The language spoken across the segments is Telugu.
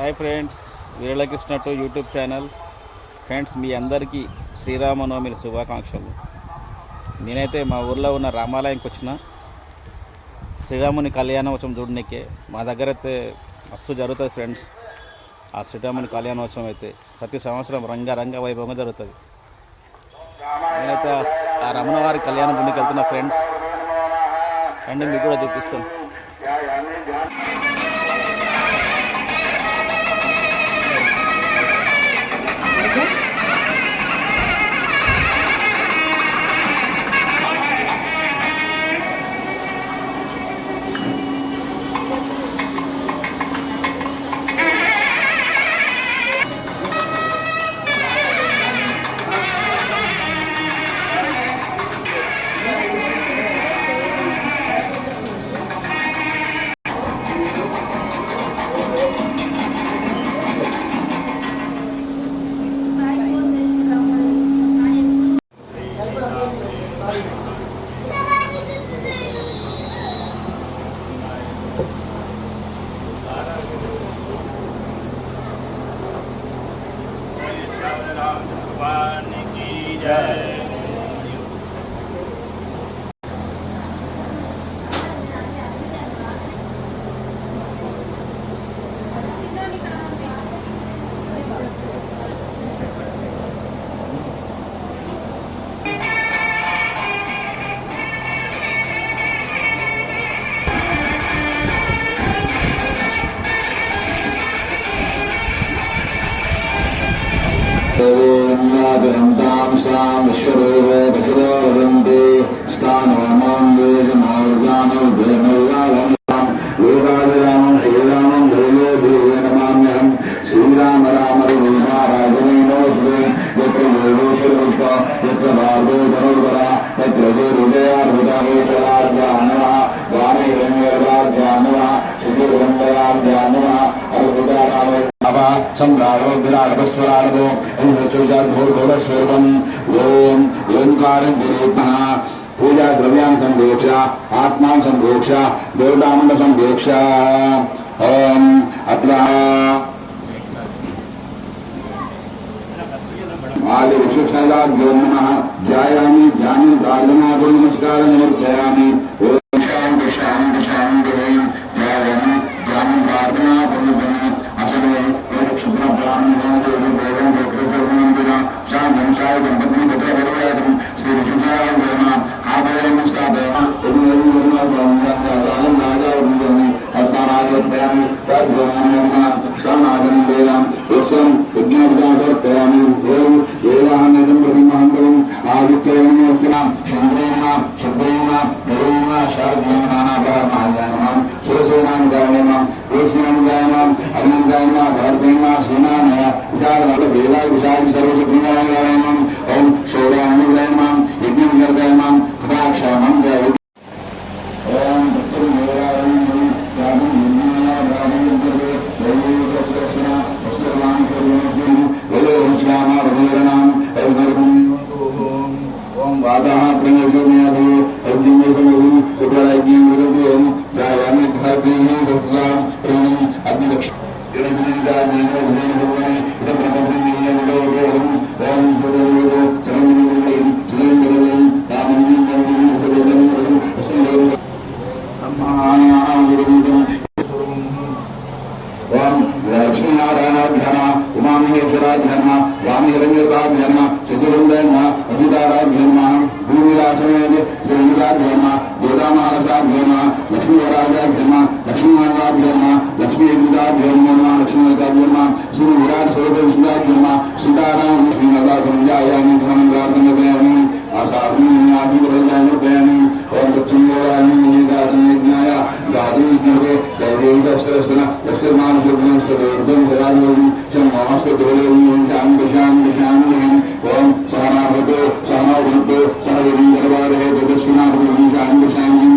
హాయ్ ఫ్రెండ్స్ వీరళకృష్ణ టు యూట్యూబ్ ఛానల్. ఫ్రెండ్స్ మీ అందరికీ శ్రీరామనవమి శుభాకాంక్షలు. నేనైతే మా ఊర్లో ఉన్న రామాలయంకి వచ్చిన. శ్రీరాముని కళ్యాణోత్సవం చూడనికే మా దగ్గర అయితే మస్తు జరుగుతుంది ఫ్రెండ్స్. ఆ శ్రీరాముని కళ్యాణోత్సవం అయితే ప్రతి సంవత్సరం రంగరంగ వైభవంగా జరుగుతుంది. నేనైతే ఆ- ఆ రమణవారి కళ్యాణ భూమికి వెళ్తున్న ఫ్రెండ్స్. అండ్ మీకు కూడా చూపిస్తాను सम्राडो विराटस्वराडो घोरघोरस्वरूपम् ॐ ओङ्कारं गुरुत्मः पूजा द्रव्यान् सम्भोक्ष आत्मां सम्भोक्ष देवतामण्ड सम्भोक्ष ॐ अत्र आदि विश्वशैलाभ्यो नमः ध्यायामि ध्यानि दार्गनाथो नमस्कारं समर्पयामि شام ونشاء بدری بدر بدر سری شجاع ورما حاضر المستعد ابن ابي ورما ابن ابن ابن بن محمد عادل بيان وسلام شمرنا شبرنا درنا شرنا آنند گھر سنا میاں مربید سروس من اور شوریہ اندر Father, these understanding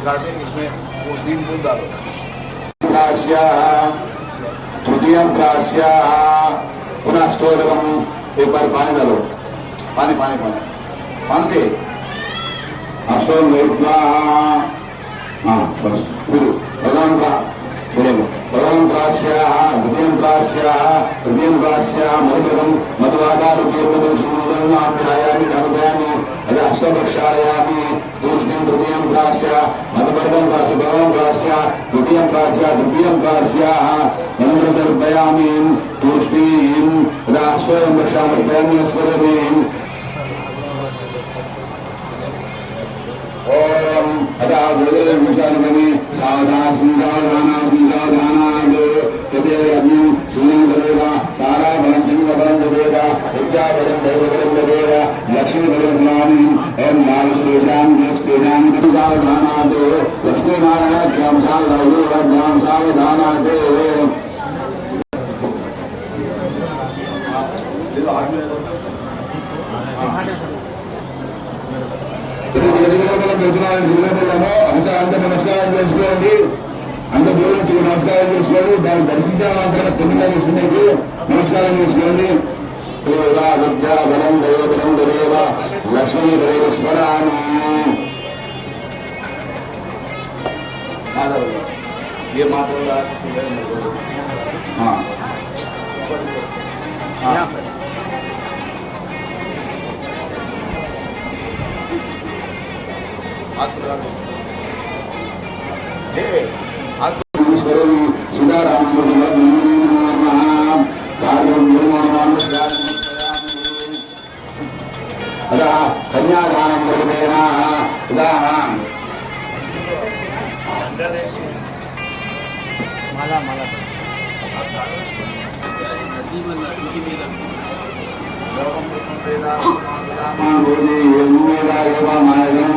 शुभलास में दिखाते इसमें वो तीन बूंद डालो प्रास्य तृतीय प्रास्य पुनः स्तोत्रम एक बार पानी डालो पानी पानी पानी पानी से अस्तो वेद्वा हाँ बस गुरु भगवान का बोलेंगे भगवान प्रास्य द्वितीय प्रास्य तृतीय प्रास्य मधुप्रभम मधुवाकार सुमोदनाभ्यायामि धर्मयामि अरे अष्टभक्षायामि तूष्णीं तृतीय प्रास्य मधुपर्वं प्रास्य भगवान प्रास्य द्वितीय प्रास्य तृतीय प्रास्य मधुप्रदर्पयामि तूष्णीं अरे स्वयं भक्षामर्पयामि स्वरमीं ओम अदा गोविंदमी सावधान सावधान सावधान तदे अग्नि शून्यं ददेव तारा बलं सिंह बलं ददेव विद्या बलं दैव बलं ददेव लक्ष्मी ఇది వేదిక లోపల పెడుతున్నారని జిల్లాలో అంత నమస్కారం చేసుకోండి అంత దూరం నుంచి నమస్కారం చేసుకోండి దాన్ని దర్శించాలంటే పుణ్యంగా చేసుకునేది నమస్కారం చేసుకోండి బలం దైవబలం దైవ లక్ష్మీ దైవస్వరాన్ని మాత్రం అదా కన్యాదానం జరిపేనా ఉదాహరణ భూమి మీద ఏవ మాయగం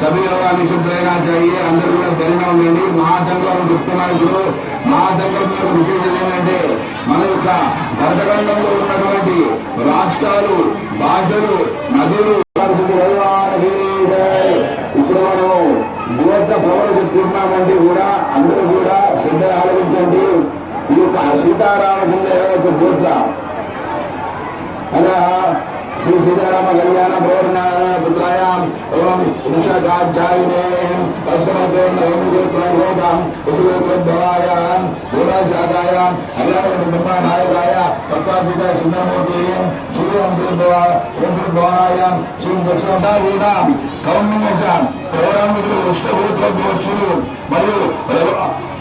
सभी लोग निशुद्ध रहना चाहिए అందరూ కూడా ధైర్యం ఉండండి మహాసంకల్పం చెప్తున్నారు ఇప్పుడు మహాసంకల్పం యొక్క విశేషం ఏంటంటే మన యొక్క భరతఖండంలో ఉన్నటువంటి రాష్ట్రాలు భాషలు నదులు భగవానికి జై. ఇప్పుడు మనం గోత్ర భవనం చెప్పుకుంటున్నామంటే కూడా అందరూ కూడా శ్రద్ధ ఆలోచించండి ఈ యొక్క సీతారామచంద్ర యొక్క గోత్ర అలా श्री सीताराम कल्याण पौर्णाय पुत्रायाम ओम वृषकाध्यायिने अष्टमते नवमुद्रोदाम उद्रोद्भवायाम भूराजातायाम हरियाण ब्रह्मनायकाय पत्तापिता सुंदरमूर्ति सूर्यं दुर्भवा ओम दुर्भवायाम श्री दक्षिणाभूताం కౌన్యశాం పౌరాణికులు ఉష్ణభూతోద్భవస్తులు మరియు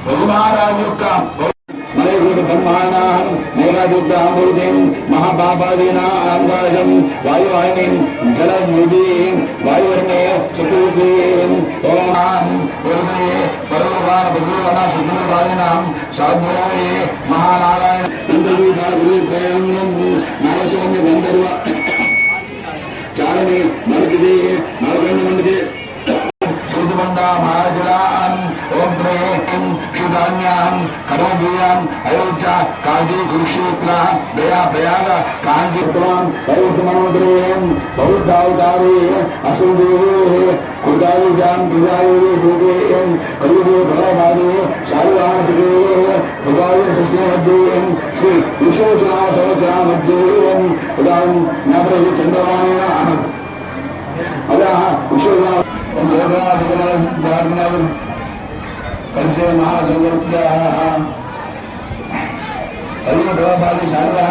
రఘుమహారాజు యొక్క مل گوٹ بہم میراجموتیم مہاپا دیناجم واوعنی جلدی وا چھ پونا شدھاید مہاراوی گندر Sumatera Majalan, Umbro, Sudanyan, Kanobian, Ayoja, Kaji, Kursutra, Bea, Beaga, Kaji, Tuan, Ayo, Tuan, Tuan, Tuan, Tuan, Tuan, Tuan, Tuan, Kudari jam dua ini bukain, kayu dua belah bani, sayu anak dua ini, kudari sesuai majuin, si usus anak sesuai majuin, kudari nyapre di Vishwanath धारणावर पंच महासंगत्या أيمد وفاتي شهدنا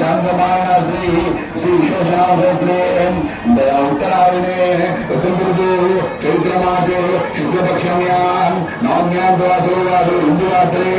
جان زمانا سيه سيشوشنا وفترين دعوتلاعين وتبرجوه چرترماته شكربكشميان نوميان دواسل واسل هندواسله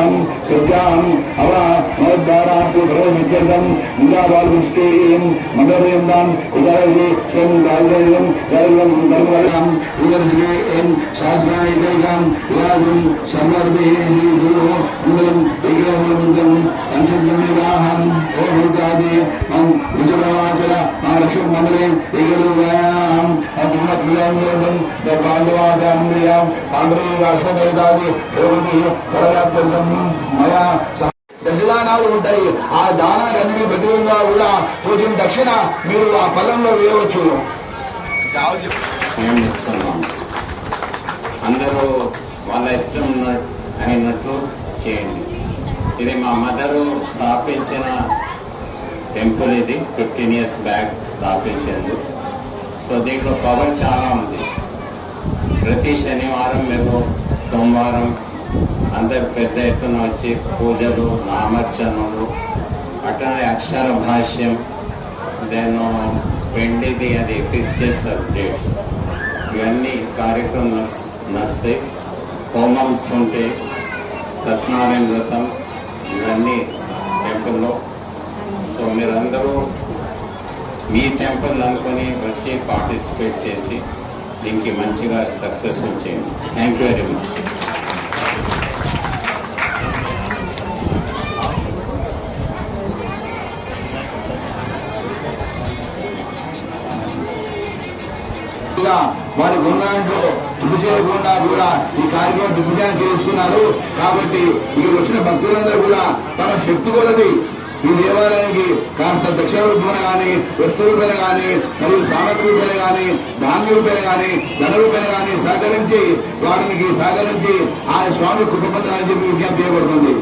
السلام سجان هوا مدارات برومكدم نجابال مستقيم مدريمدان إلهي سن دالهم دالهم دالهم إلهي سازنا إليهم إلهي سمر به جيزوه من إلهي من أنشدنا إلههم ومدادي من وجدواتنا مارشو مدرين إلهي حکومت لیندن درباندواد انبیاء امری راشد ایدادی ایونی سرگت మయా దశదానాలు ఉంటాయి. ఆ దానాలన్నీ ప్రతిగా కూడా పూజన దక్షిణ మీరు ఆ ఫలంలో వేయవచ్చు. మేము ఇస్తున్నాం అందరూ వాళ్ళ ఇష్టం అయినట్టు అయినట్లు చేయండి. ఇది మా మదరు స్థాపించిన టెంపుల్ ఇది. ఫిఫ్టీన్ ఇయర్స్ బ్యాక్ స్థాపించారు. సో దీంట్లో పవర్ చాలా ఉంది. ప్రతి శనివారం మేము సోమవారం అందరు పెద్ద ఎత్తున వచ్చి పూజలు నామర్చనలు అట్లనే అక్షర భాష్యం దెన్ పెండిది uh, అది ఫిక్స్ చేస్తారు డేట్స్ ఇవన్నీ కార్యక్రమం నడుస్- నడుస్తాయి. హోమమ్స్ ఉంటాయి సత్యనారాయణ వ్రతం ఇవన్నీ టెంపుల్లో సో మీరందరూ మీ టెంపుల్ అనుకుని వచ్చి పార్టిసిపేట్ చేసి దీనికి మంచిగా సక్సెస్ఫుల్ చేయండి. థ్యాంక్ యూ వెరీ మచ్ వారి గుణాంట్లో దిగ్గు చేయకుండా కూడా ఈ కార్యక్రమం దిగ్విజయం చేస్తున్నారు. కాబట్టి ఇక్కడ వచ్చిన భక్తులందరూ కూడా తమ శక్తి కొలది ఈ దేవాలయానికి కాస్త దక్షిణ రూపేణ కానీ వస్తు రూపేణ కానీ మరియు సామగ్రి రూపేణ కానీ ధాన్య రూపేణ కానీ ధన కానీ సహకరించి వారికి సహకరించి ఆ స్వామి కృప చెప్పి విజ్ఞప్తి చేయబడుతుంది.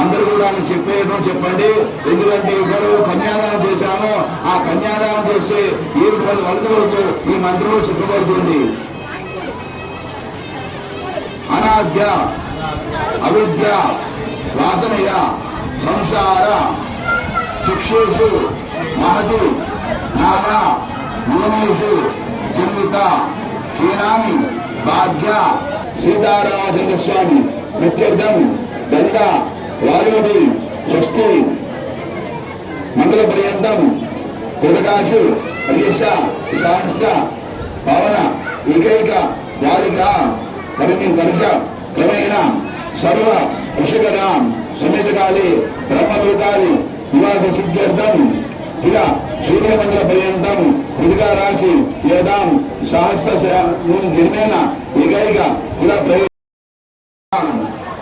అందరూ కూడా చెప్పేయడం చెప్పండి. ఎందుకంటే ఇద్దరు కన్యాదానం చేశాము. ఆ కన్యాదానం చేస్తే ఈ పది వలన వరకు ఈ మంత్రంలో చెప్పబడుతుంది అనాద్య అవిద్య వాసనయ సంసార శిక్షేషు మహతి నానా నియమేషు జన్మిత హీనామి భాగ్య సీతారాధన స్వామి ప్రత్యర్థం దండ వాయుమతి స్వస్తి మండల పర్యంతం కృతకాశు అయ్యశ సహస్ర పవన ఏకైక బాలిక పరిమి కరుష క్రమేణ సర్వ వృషగరాం సమేతకాలే బ్రహ్మలోకాలి వివాహ సిద్ధ్యర్థం. ఇక సూర్యమండల పర్యంతం ఇదిగా రాసి యదాం సహస్ర నిర్ణయన ఏకైక ఇలా ప్రయోజనం.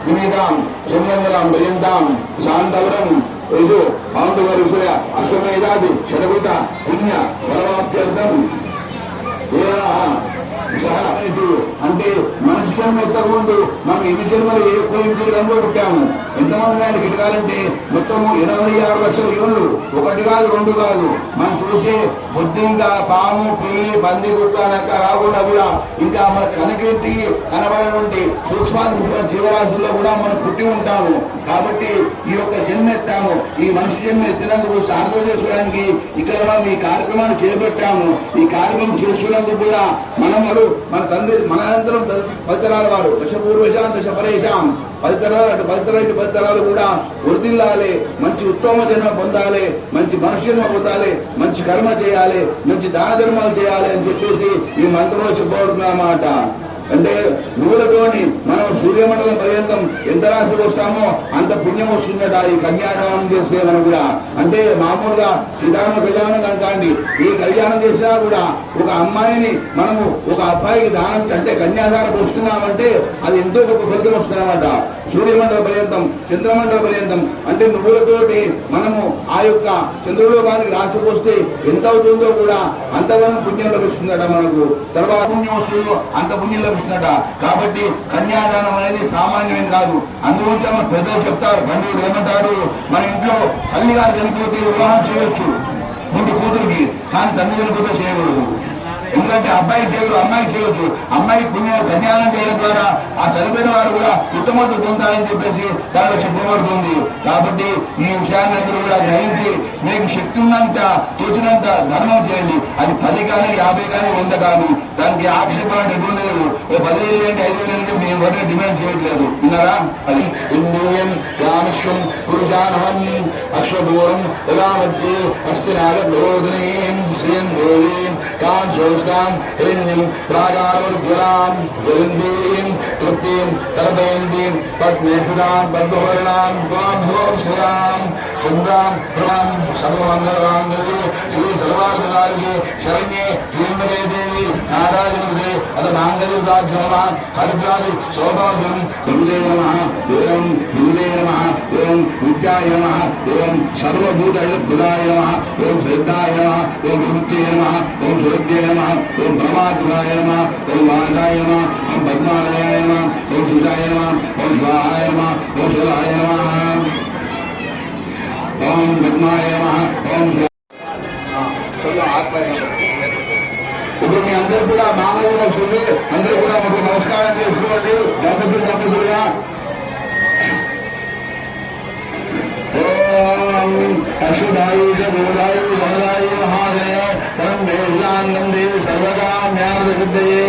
వినీతాం సుమంగళం పర్యంతం శాంతవరం యజు పాండవరుషుల అశ్వమేధాది శతభుత పుణ్య పరమాప్యర్థం అంటే మనిషి జన్మ ఎత్తకుండు ఎన్ని ఏ కోయించులుగా పుట్టాము ఎంతమంది ఆయన గిటకాలంటే మొత్తము ఎనభై ఆరు లక్షల యోన్లు ఒకటి కాదు రెండు కాదు. మనం చూసే బుద్ధింగా పాము పిల్లి పంది కుక్క నక్క కాకుండా కూడా ఇంకా మన కనకెట్టి కనబడినటువంటి సూక్ష్మాది జీవరాశుల్లో కూడా మనం పుట్టి ఉంటాము. కాబట్టి ఈ యొక్క జన్మ ఎత్తాము. ఈ మనిషి జన్మ ఎత్తినందుకు సార్థం చేసుకోవడానికి ఇక్కడ మనం ఈ కార్యక్రమాన్ని చేపట్టాము. ఈ కార్యక్రమం చేసుకున్నందుకు కూడా మనం మన తండ్రి మన అనంతరం ద- పది తరాల వారు. దశ పూర్వశాం శబరేశాం. పది తరాలు అటు పది తరాలు ఇటు పది తరాలు కూడా వృద్ధిల్లాలి మంచి ఉత్తమ జన్మ పొందాలి మంచి మనుష్య పొందాలి మంచి కర్మ చేయాలి మంచి దాన ధర్మాలు చేయాలి అని చెప్పేసి ఈ మంత్రంలో చెప్పబడుతున్నమాట అంటే నువ్వులతోని మనం సూర్యమండలం పర్యంతం ఎంత రాసి వస్తామో అంత పుణ్యం వస్తుందట ఈ కన్యాదానం చేస్తే మనం కూడా. అంటే మామూలుగా శ్రీరామ కళ్యాణం కనుకండి ఈ కళ్యాణం చేసినా కూడా ఒక అమ్మాయిని మనము ఒక అబ్బాయికి దానం అంటే కన్యాదానం వస్తున్నామంటే అది ఎంతో గొప్ప ఫలితం వస్తుందన్నమాట. సూర్యమండల పర్యంతం చంద్రమండల పర్యంతం అంటే నువ్వులతోటి మనము ఆ యొక్క చంద్రలోకానికి రాసిపోస్తే ఎంత అవుతుందో కూడా అంతగానో పుణ్యం లభిస్తుందట మనకు. తర్వాత పుణ్యం వస్తుందో అంత పుణ్యం లభిస్తుందట కాబట్టి కన్యాదానం అనేది సామాన్యమేం కాదు. అందుగురించి మన పెద్దలు చెప్తారు బంధువులు ఏమంటారు? మన ఇంట్లో తల్లి గారు చనిపోతే వివాహం చేయొచ్చు ముందు కూతురికి కానీ తండ్రి చనిపోతే చేయకూడదు. ఎందుకంటే అబ్బాయి చేయరు అమ్మాయి చేయొచ్చు. అమ్మాయి పుణ్య కన్యానం చేయడం ద్వారా ఆ చనిపోయిన వారు కూడా పుట్టమొద్దు పొందాలని చెప్పేసి దానిలో చెప్పబడుతుంది. కాబట్టి ఈ విషయాన్ని అందరూ కూడా గ్రహించి మీకు శక్తి ఉన్నంత తోచినంత ధర్మం చేయండి. అది పది కానీ యాభై కానీ వంద కానీ దానికి ఆక్షేపణ ఎటువంటి లేదు ఓ పది వేలు ఏంటి ఐదు వేలు ఏంటి మేము ఎవరిని డిమాండ్ చేయట్లేదు విన్నారా అది ఇంద్రియం రామశ్వం పురుషానహం అశ్వదూరం యదా మధ్యే అస్తి నాగోదనీం శ్రీయం దేవీం కాం శోష్టాం హిరణ్యం ప్రాగారుజ్వలాం జలందీం తృప్తిం తరపేందీం పద్మేషుదాం పద్మవర్ణాం త్వాం భోం శ్రీరాం చంద్రాం ప్రాం సర్వమంగళాంగళి శ్రీ సర్వార్థకారికి ശരണ്യേ ഹിന്ദവേ ദേവി നാരായണേ അത് മാംഗല്യദാഭ്യോമാൻ ഹരിദ്രാതി ശോഭാഭ്യം ഹിന്ദേ നമ ദേവം ഹിന്ദേ നമ ദേവം വിദ്യായ നമ ദേവം സർവഭൂത ഹൃദായ നമ ദേവം ശ്രദ്ധായ നമ ദേവം വിമുക്തിയ നമ ദേവം സുരദ്ധ്യേ നമ ദേവം പ്രമാതുരായ നമ ദേവം വാചായ നമ ദേവം പത്മാലയായ നമ ദേവം സുജായ നമ ദേവം സ്വാഹായ നമ ദേവം സുരായ നമ ഓം പത്മായ നമ ഓം ఇప్పుడు మీ అందరూ కూడా మామూలుగా వస్తుంది. అందరూ కూడా మాకు నమస్కారం చేసుకోండి. దంపతులు దంపతులుగా ఓం అశుధాయు సమదాయు మహాదయ పరం వేదాంగం దేవి సర్వకామ్యార్థ సిద్ధయే.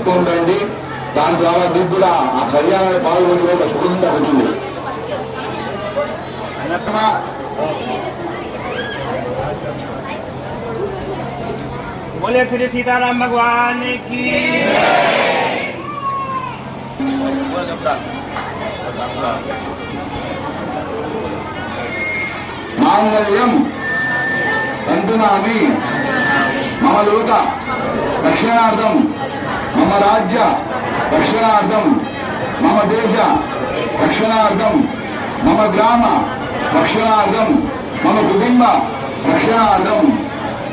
చెప్తూ ఉండండి దాని ద్వారా మీకు కూడా ఆ కళ్యాణాన్ని పాల్గొనే ఒక శుభం తగ్గుతుంది बोले श्री सीताराम भगवान की पूरा जमता पूरा మాంగళ్యం తంతునామి మమ లోక రక్షణార్థం మమ రాజ్య రక్షణార్థం మమ దేశ రక్షణార్థం మమ గ్రామ రక్షణార్థం మమ కుటుంబ రక్షణార్థం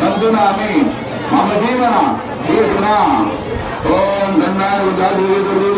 తందునామి మమ జీవన హేతునా ఓం గన్నాయ దాదు ఎదురు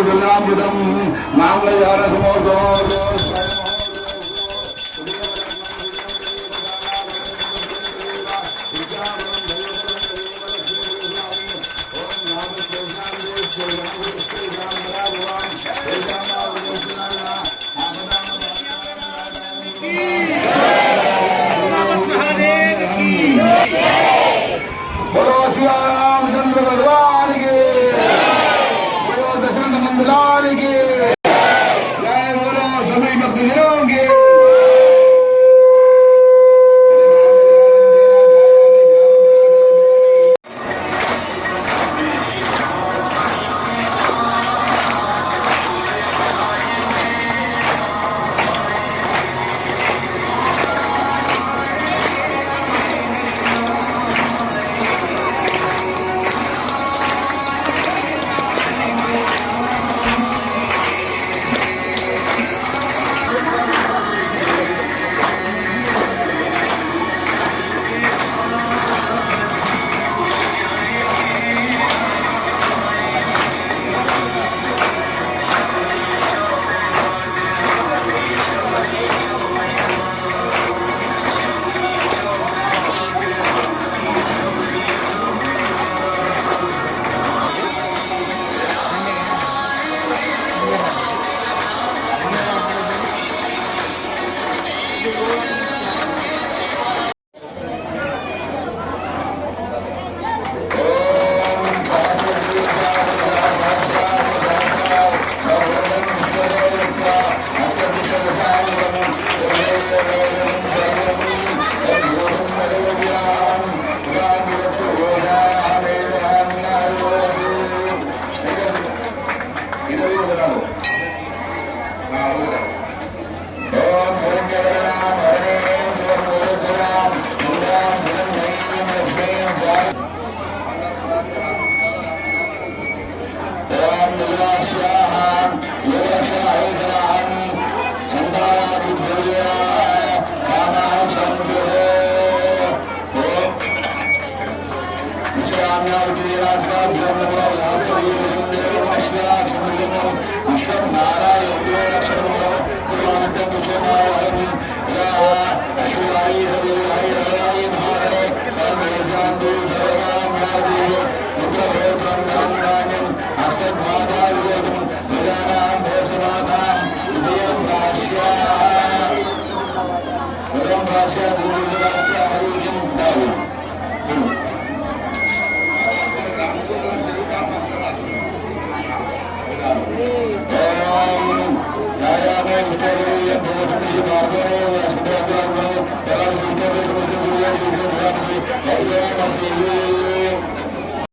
Gracias.